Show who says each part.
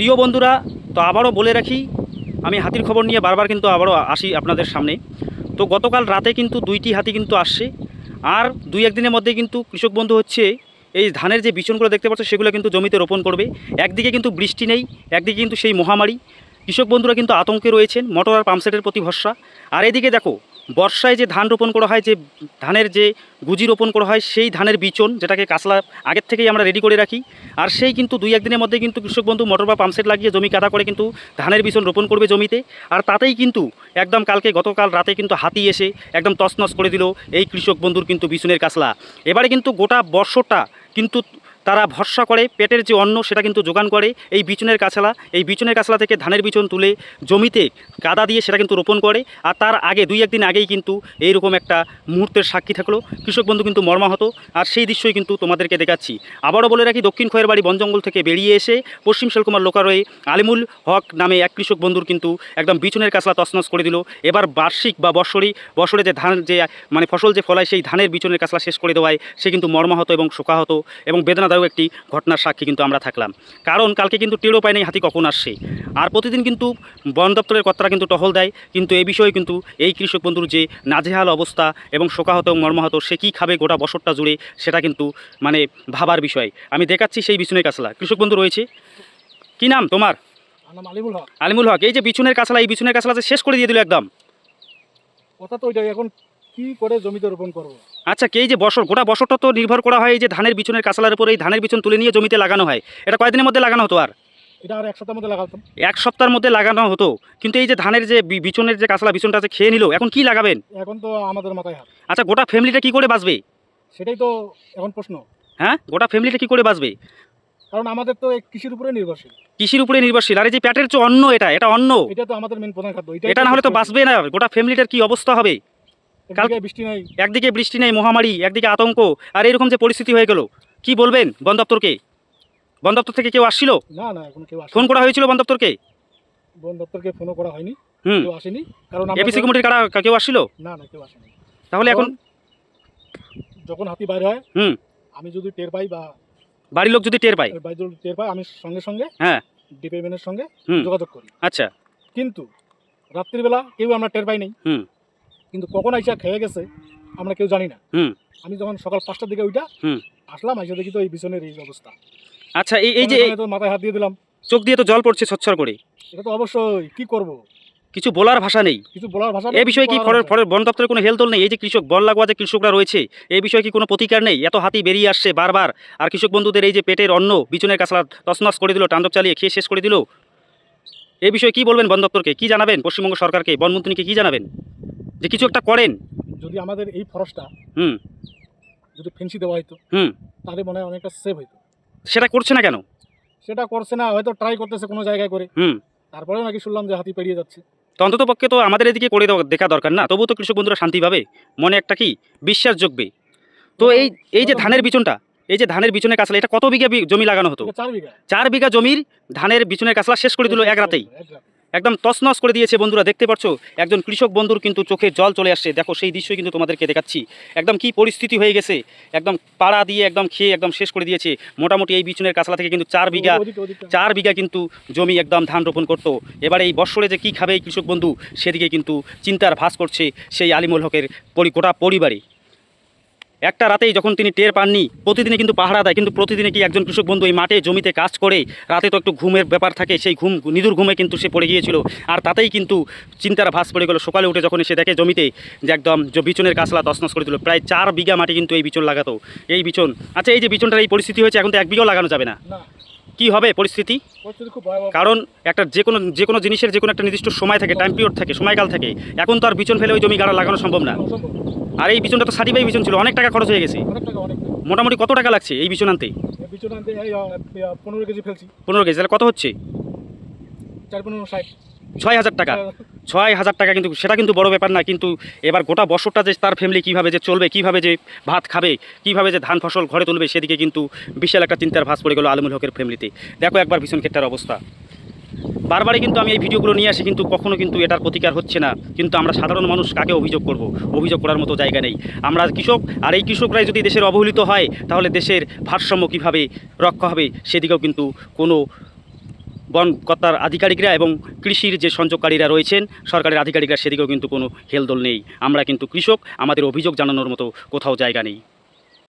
Speaker 1: প্রিয় বন্ধুরা, তো আবারও বলে রাখি, আমি হাতির খবর নিয়ে বারবার কিন্তু আবারও আসি আপনাদের সামনে। তো গতকাল রাতে কিন্তু দুইটি হাতি কিন্তু আসছে, আর দুই একদিনের মধ্যে কিন্তু কৃষক বন্ধু হচ্ছে এই ধানের যে বিচনগুলো দেখতে পাচ্ছ, সেগুলো কিন্তু জমিতে রোপণ করবে। একদিকে কিন্তু বৃষ্টি নেই, একদিকে কিন্তু সেই মহামারী। কৃষক বন্ধুরা কিন্তু আতঙ্কে রয়েছেন, মোটর আর পাম্পসেটের প্রতি ভরসা। আর এদিকে দেখো বর্ষায় যে ধান রোপণ করা হয়, যে ধানের যে গুজি রোপণ করা হয়, সেই ধানের বিচন যেটাকে কাঁচলা আগের থেকেই আমরা রেডি করে রাখি। আর সেই কিন্তু দুই একদিনের মধ্যে কিন্তু কৃষক বন্ধু মোটর বা পাম্পসেট লাগিয়ে জমি কাদা করে কিন্তু ধানের বিচন রোপণ করবে জমিতে। আর তাতেই কিন্তু একদম কালকে গতকাল রাতে কিন্তু হাতি এসে একদম তছনছ করে দিল এই কৃষক বন্ধুর কিন্তু বিচনের কাসলা এবারে কিন্তু গোটা বর্ষটা কিন্তু তারা ভরসা করে, পেটের যে অন্ন সেটা কিন্তু যোগান করে, এই বিচনের কাছলা এই বিচনের কাছলা থেকে ধানের বিচন তুলে জমিতে কাদা দিয়ে সেটা কিন্তু রোপণ করে। আর তার আগে, দুই একদিন আগেই কিন্তু এইরকম একটা মুহূর্তের সাক্ষী থাকল। কৃষক বন্ধু কিন্তু মর্মাহত। আর সেই দৃশ্যই কিন্তু তোমাদেরকে দেখাচ্ছি। আবারও বলে রাখি, দক্ষিণ খয়ের বাড়ি বনজঙ্গল থেকে বেরিয়ে এসে পশ্চিম সেলকুমার লোকারয়ে আলিমুল হক নামে এক কৃষক বন্ধুর কিন্তু একদম বিচনের কাছলা তছনছ করে দিল। এবার বার্ষিক বা বৎসরি বছরে যে ধান যে মানে ফসল যে ফলায়, সেই ধানের বিচনের কাছলা শেষ করে দেওয়ায় সে কিন্তু মর্মাহত এবং শোকাহত এবং বেদনাদায়ক একটি ঘটনার সাক্ষী কিন্তু আমরা থাকলাম। কারণ কালকে কিন্তু টেরও পায় নাই হাতি কখন আসছে। আর প্রতিদিন কিন্তু বন দপ্তরের কর্তারা কিন্তু টহল দেয়। কিন্তু এই বিষয়ে কিন্তু এই কৃষক বন্ধুর যে নাজেহাল অবস্থা এবং শোকাহত এবং মর্মাহত সে কী খাবে গোটা বছরটা জুড়ে সেটা কিন্তু মানে ভাবার বিষয়। আমি দেখাচ্ছি সেই বিছুনের কাছলা। কৃষক বন্ধু রয়েছে? কি নাম তোমার?
Speaker 2: আলিমুল হক।
Speaker 1: আলিমুল হক এই যে বিছুনের কাছলা এই বিছুনের কাছলা যে শেষ করে দিয়ে দিল একদম।
Speaker 2: কথা তো ওইটাই এখন কি করে জমিতে রোপণ করব?
Speaker 1: আচ্ছা এই যে বছর গোটা বছরটা তো নির্ভর করা হয় এই যে ধানের বিছনের কাছলার উপরে এই ধানের বিছন তুলে নিয়ে জমিতে লাগানো হয়। এটা কয়দিনের মধ্যে লাগানো হতো আর?
Speaker 2: এটা আর এক সপ্তাহের মধ্যে লাগাতাম।
Speaker 1: এক সপ্তাহের মধ্যে লাগানো হতো। কিন্তু এই যে ধানের যে বিচনের যে কাঁচলা বিচনটা আছে খেয়ে নিল। এখন কি লাগাবেন?
Speaker 2: এখন তো আমাদের মাথায় হাত।
Speaker 1: আচ্ছা গোটা ফ্যামিলিটা কি করে বাঁচবে?
Speaker 2: সেটাই তো এখন প্রশ্ন।
Speaker 1: হ্যাঁ গোটা ফ্যামিলিটা কি করে বাঁচবে?
Speaker 2: কারণ আমাদের তো এই কৃষির উপরে নির্ভরশীল।
Speaker 1: কৃষির উপরে নির্ভরশীল। আর এই যে প্যাটের যে অন্ন এটা এটা অন্ন?
Speaker 2: এটা তো আমাদের মেন প্রধান খাদ্য।
Speaker 1: এটা না হলে তো বাঁচবে না। গোটা ফ্যামিলিটার কি অবস্থা হবে?
Speaker 2: বৃষ্টি নাই।
Speaker 1: একদিকে বৃষ্টি নেই মহামারী একদিকে আতঙ্ক আর এরকম যে পরিস্থিতি হয়ে গেল কি বলবেন বন দপ্তরকে? বন দপ্তর থেকে কেউ আসছিল?
Speaker 2: না না এখন কেউ
Speaker 1: ফোন করা হয়েছিল বন দপ্তরকে?
Speaker 2: বন দপ্তরকে ফোনও করা হয়নি
Speaker 1: হুম।
Speaker 2: কেউ আসেনি কারণ
Speaker 1: কমিটির কারা কেউ আসছিল?
Speaker 2: না না কেউ আসেনি।
Speaker 1: তাহলে এখন
Speaker 2: যখন হাতি বাইরে হয়
Speaker 1: হুম।
Speaker 2: আমি যদি টের পাই বা
Speaker 1: বাড়ির লোক যদি টের পায়?
Speaker 2: টের পাই আমি সঙ্গে সঙ্গে
Speaker 1: হ্যাঁ।
Speaker 2: ডিপার্টমেন্টের সঙ্গে যোগাযোগ করি।
Speaker 1: আচ্ছা।
Speaker 2: কিন্তু রাত্রিবেলা কেউ আমরা টের পাই নাই।
Speaker 1: হুম।
Speaker 2: কিন্তু কখন আইসা খেয়ে গেছে আমরা কেউ জানি না। আমি যখন সকাল পাঁচটার দিকে ওইটা আসলাম আইসা দেখি তো এই বিছনের এই অবস্থা।
Speaker 1: আচ্ছা এই এই যে
Speaker 2: মাথায় হাত দিয়ে দিলাম।
Speaker 1: চোখ দিয়ে তো জল পড়ছে ছচ্ছর করে।
Speaker 2: এটা তো অবশ্যই কি করব?
Speaker 1: কিছু বলার ভাষা নেই।
Speaker 2: কিছু বলার ভাষা
Speaker 1: এই বিষয়ে কি ফরের ফরের বন দপ্তরের কোনো হেলদোল নেই? এই যে কৃষক বন লাগোয়া যে কৃষকরা রয়েছে এই বিষয়ে কি কোনো প্রতিকার নেই? এত হাতি বেরিয়ে আসছে বারবার আর কৃষক বন্ধুদের এই যে পেটের অন্ন বিচনের কাছলা তছনছ করে দিল টান্দব চালিয়ে খেয়ে শেষ করে দিল? এই বিষয়ে কি বলবেন বন দপ্তরকে? কি জানাবেন পশ্চিমবঙ্গ সরকারকে? বনমন্ত্রীকে কি জানাবেন? যে কিছু একটা করেন।
Speaker 2: যদি আমাদের এই ফরেস্টটা
Speaker 1: হুম।
Speaker 2: যদি ফেন্সি দেওয়া হতো
Speaker 1: হুম।
Speaker 2: তাহলে মনে হয় অনেকটা সেভ হইতো।
Speaker 1: সেটা করছে না কেন?
Speaker 2: সেটা করছে না হয়তো ট্রাই করতেছে কোনো জায়গায় করে।
Speaker 1: হুম।
Speaker 2: তারপরেও নাকি শুনলাম যে হাতি পেরিয়ে যাচ্ছে।
Speaker 1: তো অন্তত পক্ষে তো আমাদের এদিকে করে দেখা দরকার না। তবুও তো কৃষক বন্ধুরা শান্তি পাবে। মনে একটা কি? বিশ্বাস যোগবে তো এই এই যে ধানের বিচনটা এই যে ধানের বিচনের কাছলা এটা কত বিঘা জমি লাগানো হতো?
Speaker 2: চার বিঘা।
Speaker 1: চার বিঘা জমির ধানের বিচনের কাছলা শেষ করে দিল এক রাতেই। একদম তছনছ করে দিয়েছে বন্ধুরা দেখতে পাচ্ছ? একজন কৃষক বন্ধুর কিন্তু চোখে জল চলে আসছে। দেখো সেই দৃশ্যই কিন্তু তোমাদেরকে দেখাচ্ছি। একদম কি পরিস্থিতি হয়ে গেছে? একদম পাড়া দিয়ে একদম খেয়ে একদম শেষ করে দিয়েছে। মোটামুটি এই বিচনের কাছলা থেকে কিন্তু চার বিঘা। চার বিঘা কিন্তু জমি একদম ধান রোপণ করতো। এবার এই বৎসরে যে কী খাবে এই কৃষক বন্ধু সেদিকে কিন্তু চিন্তার ভাস করছে সেই আলিমুল হকের পরি গোটা পরিবারে। একটা রাতেই যখন তিনি টের পাননি প্রতিদিনে কিন্তু পাহারা দেয় কিন্তু প্রতিদিনে কি একজন কৃষক বন্ধু এই মাঠে জমিতে কাজ করে রাতে তো একটু ঘুমের ব্যাপার থাকে সেই ঘুম নিদুর ঘুমে কিন্তু সে পড়ে গিয়েছিল। আর তাতেই কিন্তু চিন্তার ভাস পড়ে গেল। সকালে উঠে যখন সে দেখে জমিতে যে একদম যে বিচনের কাছলা তছনছ করে দিল প্রায় চার বিঘা মাটি কিন্তু এই বিচন লাগাতো। এই বিচন আচ্ছা এই যে বিচনটার এই পরিস্থিতি হয়েছে এখন তো এক বিঘাও লাগানো যাবে না। কি হবে পরিস্থিতি? কারণ একটা যে কোনো যে কোনো জিনিসের যে কোনো একটা নির্দিষ্ট সময় থাকে টাইম পিরিয়ড থাকে সময়কাল থাকে। এখন তো আর বিচন ফেলে ওই জমি গাড়া লাগানো সম্ভব না। আর এই বিচনটা তো সার্টিফাই বিচন ছিল অনেক টাকা খরচ হয়ে গেছে।
Speaker 2: অনেক টাকা অনেক টাকা।
Speaker 1: মোটামুটি কত টাকা লাগছে এই বিচন আনতে?
Speaker 2: এই, পনেরো কেজি ফেলছি।
Speaker 1: পনেরো কেজি তাহলে কত হচ্ছে?
Speaker 2: চার পনেরো ষাট।
Speaker 1: ছয় হাজার টাকা। ছয় হাজার টাকা কিন্তু সেটা কিন্তু বড় ব্যাপার না কিন্তু এবার গোটা বছরটা যে তার ফ্যামিলি কীভাবে যে চলবে কীভাবে যে ভাত খাবে কীভাবে যে ধান ফসল ঘরে তুলবে সেদিকে কিন্তু বিশাল একটা চিন্তার ভাস পড়ে গেল আলমুল হকের ফ্যামিলিতে দেখো একবার ভীষণ ক্ষেত্রের অবস্থা। বারবারই কিন্তু আমি এই ভিডিওগুলো নিয়ে আসি, কিন্তু কখনো কিন্তু এটার প্রতিকার হচ্ছে না। কিন্তু আমরা সাধারণ মানুষ কাকে অভিযোগ করব? অভিযোগ করার মতো জায়গা নেই। আমরা কৃষক, আর এই কৃষকরাই যদি দেশের অবহেলিত হয়, তাহলে দেশের ভারসাম্য কীভাবে রক্ষা হবে, সেদিকেও কিন্তু কোনো বন কর্তার আধিকারিকরা এবং কৃষির যে সংযোগকারীরা রয়েছেন, সরকারের আধিকারিকরা, সেদিকেও কিন্তু কোনো হেলদোল নেই। আমরা কিন্তু কৃষক, আমাদের অভিযোগ জানানোর মতো কোথাও জায়গা নেই।